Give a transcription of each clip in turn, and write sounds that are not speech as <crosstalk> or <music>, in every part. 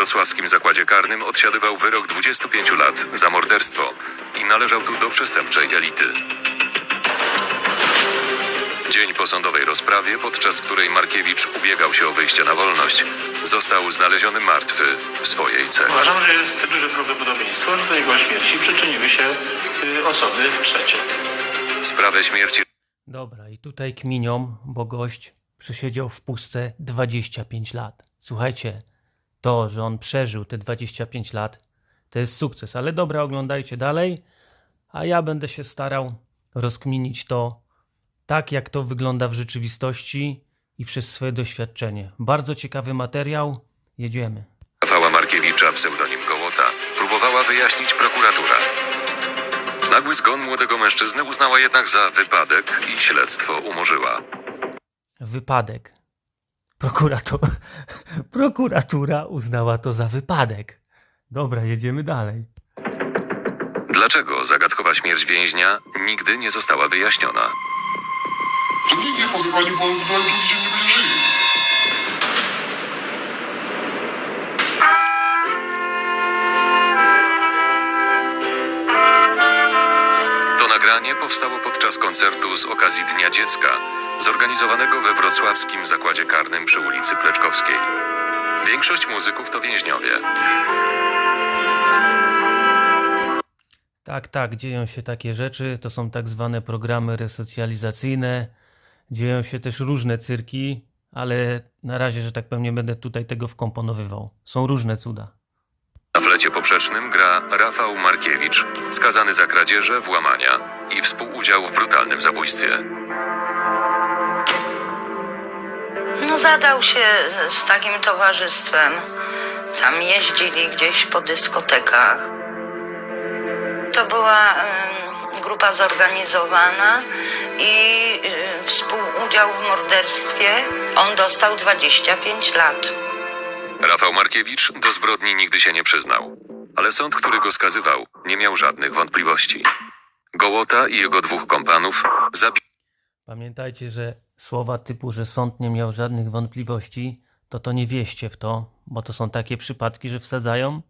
wrocławskim zakładzie karnym odsiadywał wyrok 25 lat za morderstwo i należał tu do przestępczej elity. Dzień po sądowej rozprawie, podczas której Markiewicz ubiegał się o wyjście na wolność, został znaleziony martwy w swojej celi. Uważam, że jest duże prawdopodobieństwo, że do jego śmierci przyczyniły się y, osoby trzecie. Sprawę śmierci Dobra, i tutaj kminią, bo gość przesiedział w pustce 25 lat. Słuchajcie, to, że on przeżył te 25 lat, to jest sukces. Ale dobra, oglądajcie dalej, a ja będę się starał rozkminić to tak, jak to wygląda w rzeczywistości i przez swoje doświadczenie. Bardzo ciekawy materiał. Jedziemy. Rafała Markiewicza, pseudonim Gołota, próbowała wyjaśnić prokuratura. Nagły zgon młodego mężczyzny uznała jednak za wypadek i śledztwo umorzyła. Wypadek. Prokurator, <laughs> prokuratura uznała to za wypadek. Dobra, jedziemy dalej. Dlaczego zagadkowa śmierć więźnia nigdy nie została wyjaśniona? To bo nie. To nagranie powstało podczas koncertu z okazji Dnia Dziecka, zorganizowanego we wrocławskim zakładzie karnym przy ulicy Pleczkowskiej. Większość muzyków to więźniowie. Tak, tak, dzieją się takie rzeczy. To są tak zwane programy resocjalizacyjne. Dzieją się też różne cyrki, ale na razie, że tak powiem, nie będę tutaj tego wkomponowywał. Są różne cuda. Na flecie poprzecznym gra Rafał Markiewicz, skazany za kradzieże, włamania i współudział w brutalnym zabójstwie. No zadał się z- z takim towarzystwem. Tam jeździli gdzieś po dyskotekach. To była em, grupa zorganizowana i y, współudział w morderstwie. On dostał 25 lat. Rafał Markiewicz do zbrodni nigdy się nie przyznał, ale sąd, który go skazywał, nie miał żadnych wątpliwości. Gołota i jego dwóch kompanów zabili Pamiętajcie, że słowa typu, że sąd nie miał żadnych wątpliwości, to to nie wieście w to, bo to są takie przypadki, że wsadzają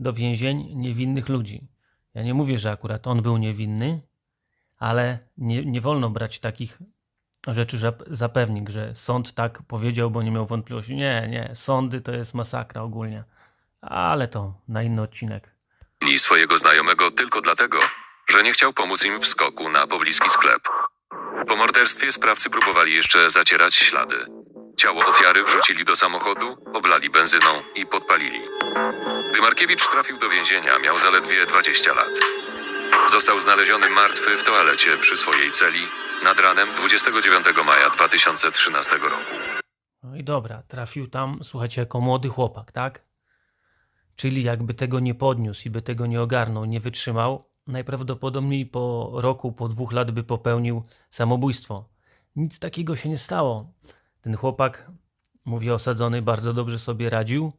do więzień niewinnych ludzi. Ja nie mówię, że akurat on był niewinny, ale nie, nie wolno brać takich rzeczy za, za pewnik, że sąd tak powiedział, bo nie miał wątpliwości. Nie, nie, sądy to jest masakra ogólnie. Ale to na inny odcinek. swojego znajomego tylko dlatego, że nie chciał pomóc im w skoku na pobliski sklep. Po morderstwie sprawcy próbowali jeszcze zacierać ślady. Ciało ofiary wrzucili do samochodu, oblali benzyną i podpalili. Gdy Markiewicz trafił do więzienia, miał zaledwie 20 lat. Został znaleziony martwy w toalecie przy swojej celi nad ranem 29 maja 2013 roku. No i dobra, trafił tam, słuchajcie, jako młody chłopak, tak? Czyli jakby tego nie podniósł i by tego nie ogarnął, nie wytrzymał, najprawdopodobniej po roku, po dwóch lat by popełnił samobójstwo. Nic takiego się nie stało. Ten chłopak, mówię osadzony, bardzo dobrze sobie radził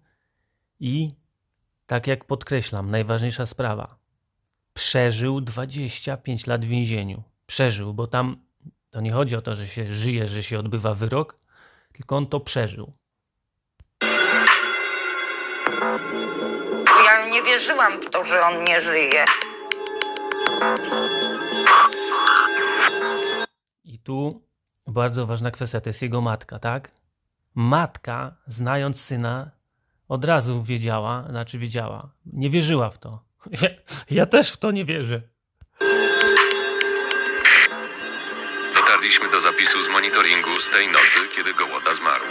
i tak jak podkreślam, najważniejsza sprawa. Przeżył 25 lat w więzieniu. Przeżył, bo tam to nie chodzi o to, że się żyje, że się odbywa wyrok, tylko on to przeżył. Ja nie wierzyłam w to, że on nie żyje. I tu bardzo ważna kwestia, to jest jego matka, tak? Matka, znając syna, od razu wiedziała, znaczy wiedziała, nie wierzyła w to. <laughs> Ja, ja też w to nie wierzę. Dotarliśmy do zapisu z monitoringu z tej nocy, kiedy Gołota zmarł.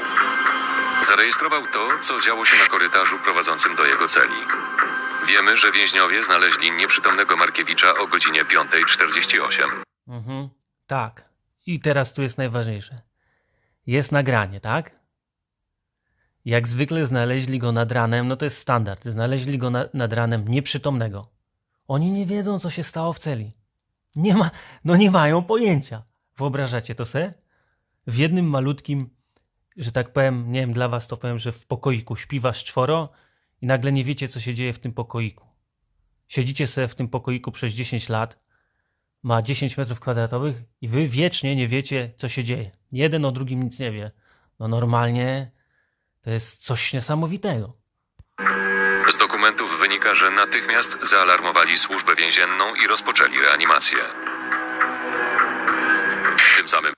Zarejestrował to, co działo się na korytarzu prowadzącym do jego celi. Wiemy, że więźniowie znaleźli nieprzytomnego Markiewicza o godzinie 5.48. Mhm, tak. I teraz tu jest najważniejsze. Jest nagranie, tak? Jak zwykle znaleźli go nad ranem, no to jest standard. Znaleźli go na, nad ranem nieprzytomnego. Oni nie wiedzą, co się stało w celi. Nie ma, no nie mają pojęcia. Wyobrażacie to se? W jednym malutkim, że tak powiem, nie wiem, dla was to powiem, że w pokoiku śpi was czworo i nagle nie wiecie, co się dzieje w tym pokoiku. Siedzicie sobie w tym pokoiku przez 10 lat, ma 10 metrów kwadratowych i wy wiecznie nie wiecie, co się dzieje. Jeden o drugim nic nie wie. No normalnie to jest coś niesamowitego. Z dokumentów wynika, że natychmiast zaalarmowali służbę więzienną i rozpoczęli reanimację. Tym samym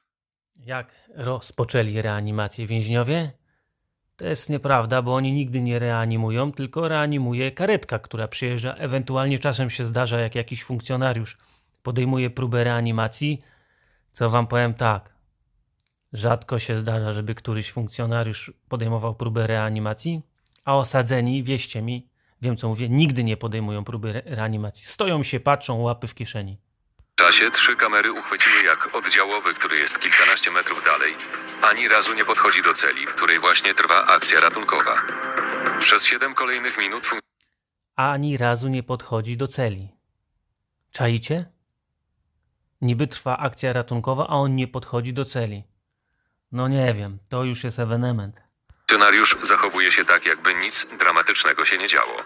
Jak rozpoczęli reanimację więźniowie? To jest nieprawda, bo oni nigdy nie reanimują, tylko reanimuje karetka, która przyjeżdża. Ewentualnie czasem się zdarza, jak jakiś funkcjonariusz podejmuje próbę reanimacji, co wam powiem tak. Rzadko się zdarza, żeby któryś funkcjonariusz podejmował próbę reanimacji, a osadzeni, wieście mi, wiem co mówię, nigdy nie podejmują próby re- reanimacji. Stoją się, patrzą, łapy w kieszeni. Czasie trzy kamery uchwyciły, jak oddziałowy, który jest kilkanaście metrów dalej, ani razu nie podchodzi do celi, w której właśnie trwa akcja ratunkowa. Przez siedem kolejnych minut fun- ani razu nie podchodzi do celi. Czaicie? Niby trwa akcja ratunkowa, a on nie podchodzi do celi. No nie wiem, to już jest ewenement. funkcjonariusz zachowuje się tak, jakby nic dramatycznego się nie działo.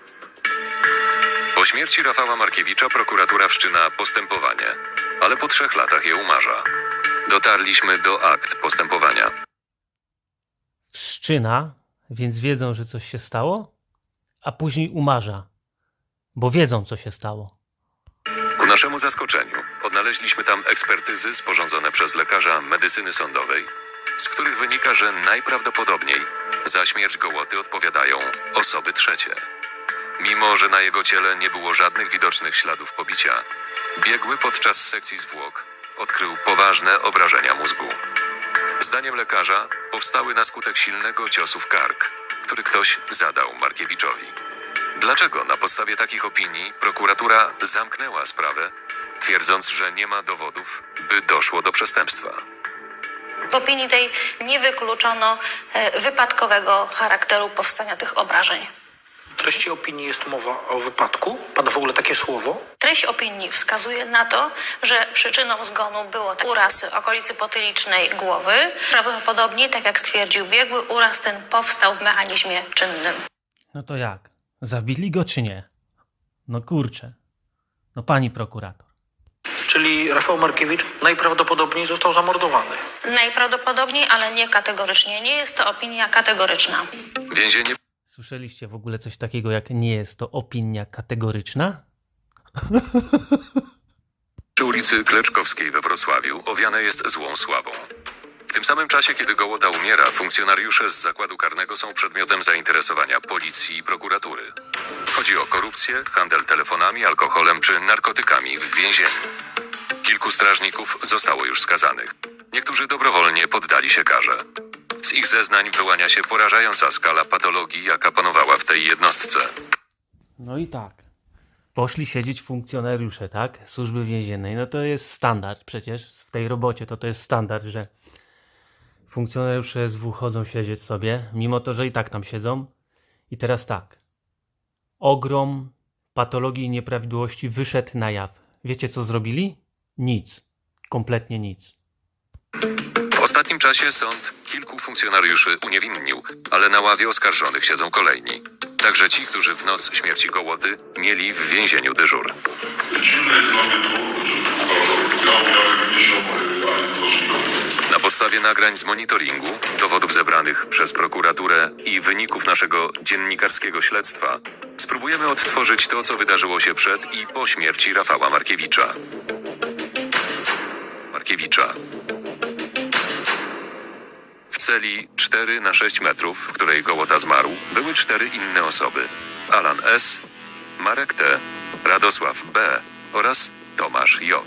Po śmierci Rafała Markiewicza prokuratura wszczyna postępowanie, ale po trzech latach je umarza. Dotarliśmy do akt postępowania. Wszczyna, więc wiedzą, że coś się stało, a później umarza, bo wiedzą, co się stało. Ku naszemu zaskoczeniu odnaleźliśmy tam ekspertyzy sporządzone przez lekarza medycyny sądowej, z których wynika, że najprawdopodobniej za śmierć Gołoty odpowiadają osoby trzecie. Mimo, że na jego ciele nie było żadnych widocznych śladów pobicia, biegły podczas sekcji zwłok odkrył poważne obrażenia mózgu. Zdaniem lekarza powstały na skutek silnego ciosu w kark, który ktoś zadał Markiewiczowi. Dlaczego na podstawie takich opinii prokuratura zamknęła sprawę, twierdząc, że nie ma dowodów, by doszło do przestępstwa? W opinii tej nie wykluczono e, wypadkowego charakteru powstania tych obrażeń. W treści opinii jest mowa o wypadku. Pada w ogóle takie słowo. Treść opinii wskazuje na to, że przyczyną zgonu było uraz okolicy potylicznej głowy. Prawdopodobnie, tak jak stwierdził biegły, uraz ten powstał w mechanizmie czynnym. No to jak? Zabili go czy nie? No kurczę. No pani prokurator. Czyli Rafał Markiewicz najprawdopodobniej został zamordowany. Najprawdopodobniej, ale nie kategorycznie. Nie jest to opinia kategoryczna. Więzienie Słyszeliście w ogóle coś takiego, jak nie jest to opinia kategoryczna? przy ulicy Kleczkowskiej we Wrocławiu owiane jest złą sławą. W tym samym czasie, kiedy Gołota umiera, funkcjonariusze z zakładu karnego są przedmiotem zainteresowania policji i prokuratury. Chodzi o korupcję, handel telefonami, alkoholem czy narkotykami w więzieniu. Kilku strażników zostało już skazanych. Niektórzy dobrowolnie poddali się karze. Z ich zeznań wyłania się porażająca skala patologii, jaka panowała w tej jednostce. No i tak. Poszli siedzieć funkcjonariusze, tak? Służby więziennej. No to jest standard przecież. W tej robocie to to jest standard, że funkcjonariusze SW chodzą siedzieć sobie, mimo to, że i tak tam siedzą. I teraz tak. Ogrom patologii i nieprawidłowości wyszedł na jaw. Wiecie co zrobili? Nic. Kompletnie nic. W ostatnim czasie sąd kilku funkcjonariuszy uniewinnił, ale na ławie oskarżonych siedzą kolejni. Także ci, którzy w noc śmierci Gołoty mieli w więzieniu dyżur. Na podstawie nagrań z monitoringu, dowodów zebranych przez prokuraturę i wyników naszego dziennikarskiego śledztwa, spróbujemy odtworzyć to, co wydarzyło się przed i po śmierci Rafała Markiewicza. Markiewicza. W celi 4 na 6 metrów, w której Gołota zmarł, były cztery inne osoby. Alan S., Marek T., Radosław B. oraz Tomasz J.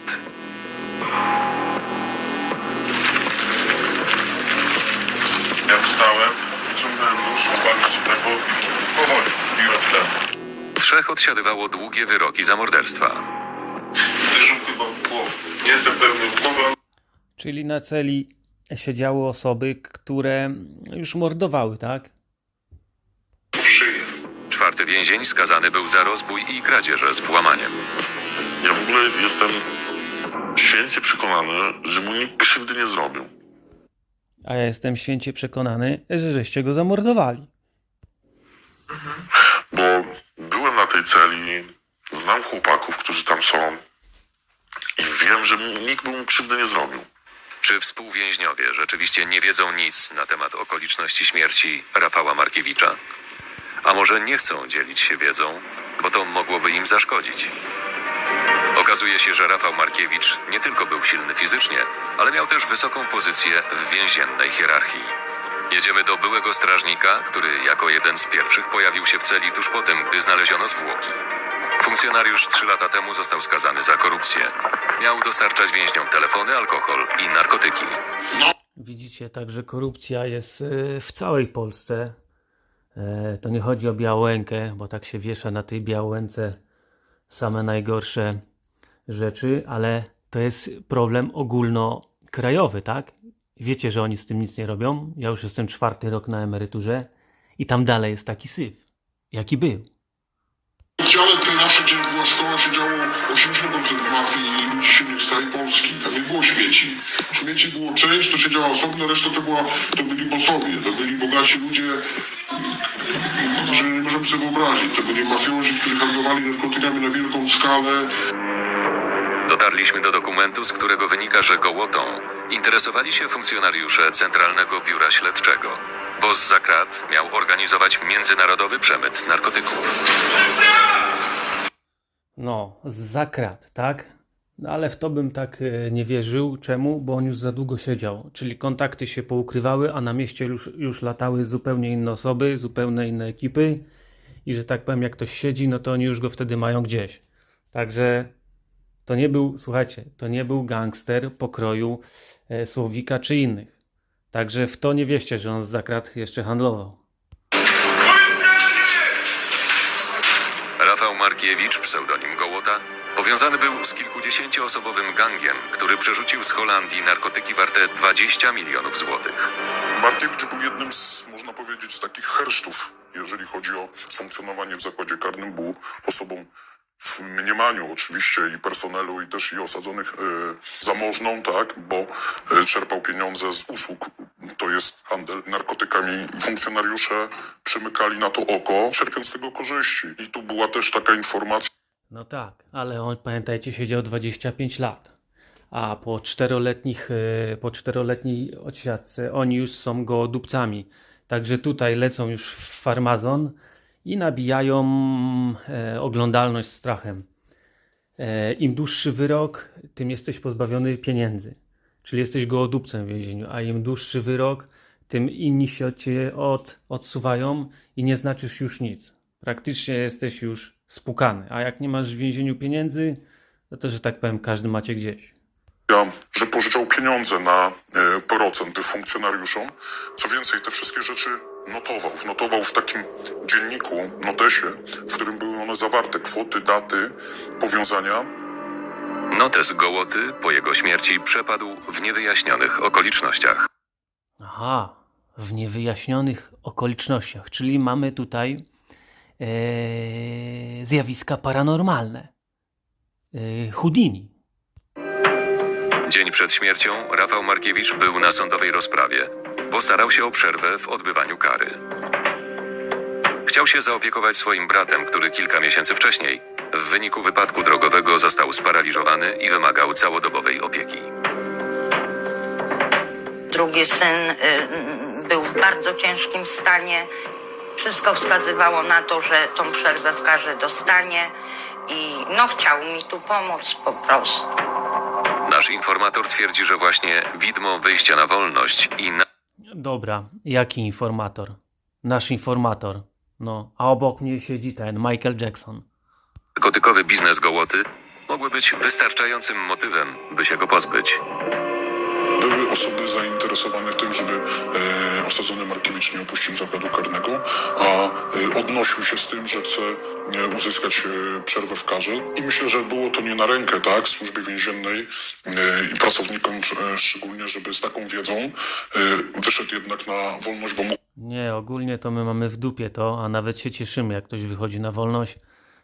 Ja wstałem, wyciągnąłem nóż, spalić tak, bo powoli, w tle. Trzech odsiadywało długie wyroki za morderstwa. Uderzył chyba w głowę. Nie jestem pewny w głowę, Czyli na celi siedziały osoby, które już mordowały, tak? Czwarty więzień skazany był za rozbój i kradzieże z włamaniem. Ja w ogóle jestem święcie przekonany, że mu nikt krzywdy nie zrobił. A ja jestem święcie przekonany, że żeście go zamordowali. Bo byłem na tej celi, znam chłopaków, którzy tam są i wiem, że nikt by mu krzywdy nie zrobił. Czy współwięźniowie rzeczywiście nie wiedzą nic na temat okoliczności śmierci Rafała Markiewicza? A może nie chcą dzielić się wiedzą, bo to mogłoby im zaszkodzić. Okazuje się, że Rafał Markiewicz nie tylko był silny fizycznie, ale miał też wysoką pozycję w więziennej hierarchii. Jedziemy do byłego strażnika, który jako jeden z pierwszych pojawił się w celi tuż po tym, gdy znaleziono zwłoki. Funkcjonariusz trzy lata temu został skazany za korupcję. Miał dostarczać więźniom telefony, alkohol i narkotyki. Widzicie, także korupcja jest y, w całej Polsce. E, To nie chodzi o Białękę, bo tak się wiesza na tej Białęce same najgorsze rzeczy, ale to jest problem ogólnokrajowy, tak? Wiecie, że oni z tym nic nie robią. Ja już jestem czwarty rok na emeryturze i tam dalej jest taki syf, jaki był. Oddziale CNA, gdzie była szkoła, siedziało 80% mafii i ludzi silnych z całej Polski. Tam nie było śmieci. Śmieci było część, to siedziała osobno, reszta to, była, to byli bosowie, to byli bogaci ludzie, że nie możemy sobie wyobrazić. To byli mafiozi, którzy handlowali narkotykami na wielką skalę. Dotarliśmy do dokumentu, z którego wynika, że Gołotą interesowali się funkcjonariusze Centralnego Biura Śledczego, bo z zakrat miał organizować międzynarodowy przemyt narkotyków. No, za krat, tak? No ale w to bym tak e, nie wierzył. Czemu? Bo on już za długo siedział. Czyli kontakty się poukrywały, a na mieście już, już latały zupełnie inne osoby, zupełnie inne ekipy. I że tak powiem, jak ktoś siedzi, no to oni już go wtedy mają gdzieś. Także to nie był, słuchajcie, to nie był gangster pokroju e, Słowika czy innych. Także w to nie wieście, że on z zakrat jeszcze handlował. Rafał Markiewicz, pseudonim Gołota, powiązany był z kilkudziesięcioosobowym gangiem, który przerzucił z Holandii narkotyki warte 20 milionów złotych. Markiewicz był jednym z, można powiedzieć, takich hersztów, jeżeli chodzi o funkcjonowanie w zakładzie karnym. Był osobą w mniemaniu oczywiście i personelu, i też i osadzonych e, zamożną, tak, bo e, czerpał pieniądze z usług, to jest handel narkotykami. Funkcjonariusze przymykali na to oko, czerpiąc z tego korzyści. I tu była też taka informacja, No tak, ale on, pamiętajcie, siedział 25 lat. A po czteroletnich, e, po czteroletniej odsiadce oni już są gołodupcami. Także tutaj lecą już w farmazon i nabijają e, oglądalność strachem. E, Im dłuższy wyrok, tym jesteś pozbawiony pieniędzy. Czyli jesteś gołodupcem w więzieniu, a im dłuższy wyrok, tym inni się od ciebie od, odsuwają i nie znaczysz już nic. Praktycznie jesteś już spukany. A jak nie masz w więzieniu pieniędzy, no to, że tak powiem, każdy macie gdzieś. że pożyczał pieniądze na e, procent funkcjonariuszom. Co więcej, te wszystkie rzeczy notował. Wnotował w takim dzienniku, notesie, w którym były one zawarte, kwoty, daty, powiązania. Notes Gołoty po jego śmierci przepadł w niewyjaśnionych okolicznościach. Aha, w niewyjaśnionych okolicznościach, czyli mamy tutaj e, zjawiska paranormalne. E, Houdini. Dzień przed śmiercią Rafał Markiewicz był na sądowej rozprawie, bo starał się o przerwę w odbywaniu kary. Chciał się zaopiekować swoim bratem, który kilka miesięcy wcześniej w wyniku wypadku drogowego został sparaliżowany i wymagał całodobowej opieki. Drugi syn y, był w bardzo ciężkim stanie. Wszystko wskazywało na to, że tą przerwę w karze dostanie i no chciał mi tu pomóc po prostu. Nasz informator twierdzi, że właśnie widmo wyjścia na wolność i na Dobra, jaki informator? Nasz informator. No, a obok mnie siedzi ten Michael Jackson. narkotykowy biznes Gołoty mogły być wystarczającym motywem, by się go pozbyć. Były osoby zainteresowane tym, żeby e, osadzony Markiewicz nie opuścił zakładu karnego, a e, odnosił się z tym, że chce e, uzyskać przerwę w karze. I myślę, że było to nie na rękę, tak, służbie więziennej i pracownikom szczególnie, żeby z taką wiedzą wyszedł jednak na wolność, bo mógł Nie, ogólnie to my mamy w dupie to, a nawet się cieszymy, jak ktoś wychodzi na wolność.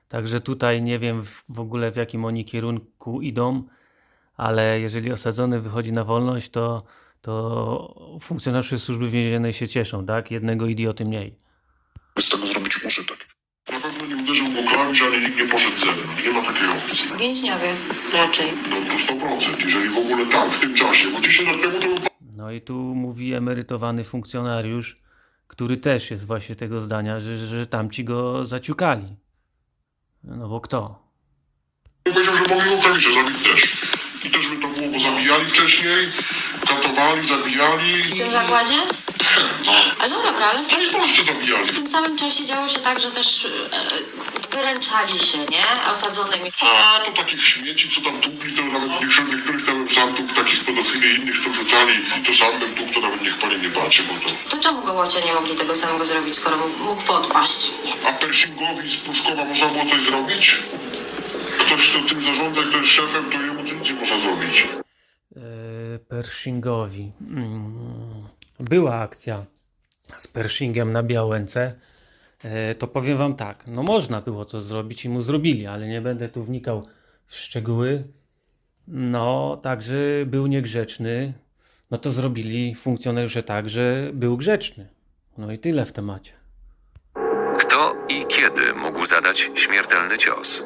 Także tutaj nie wiem w ogóle w jakim oni kierunku idą, ale jeżeli osadzony wychodzi na wolność, to, to funkcjonariusze służby więziennej się cieszą, tak? Jednego idioty mniej. z tego zrobić użytek. Na pewno nie uderzył go klawisz, ani nikt nie poszedł ze mną. Nie ma takiej opcji. Więźniowie raczej. No to 100%, jeżeli w ogóle tak, w tym czasie, bo 10 lat temu to był No i tu mówi emerytowany funkcjonariusz, który też jest właśnie tego zdania, że, że tamci go zaciukali. No bo kto? Powiedział, że mogli go kamicie zabić też. I też by to było, bo zabijali wcześniej, katowali, zabijali. W tym zakładzie? No, Ale no dobra, ale w całej Polsce zabijali. w tym samym czasie działo się tak, że też e, wyręczali się, nie? Osadzonymi. A to takich śmieci, co tam tłukli, to nawet niektórych, niektórych tam sam tłukł, takich pedofili, innych co wrzucali, to sam bym to nawet niech pani nie patrzy, bo to... To czemu gołocie nie mogli tego samego zrobić, skoro mógł- mógł podpaść? A Pershingowi z Pruszkowa można było coś zrobić? Ktoś, kto tym zarządza, kto jest szefem, to jemu nic nie można zrobić. e, Pershingowi. Mm, Była akcja z Pershingiem na Białęce. E, To powiem wam tak, no można było coś zrobić i mu zrobili, ale nie będę tu wnikał w szczegóły. No, także był niegrzeczny. No to zrobili funkcjonariusze tak, że był grzeczny. No i tyle w temacie. Kto i kiedy mógł zadać śmiertelny cios?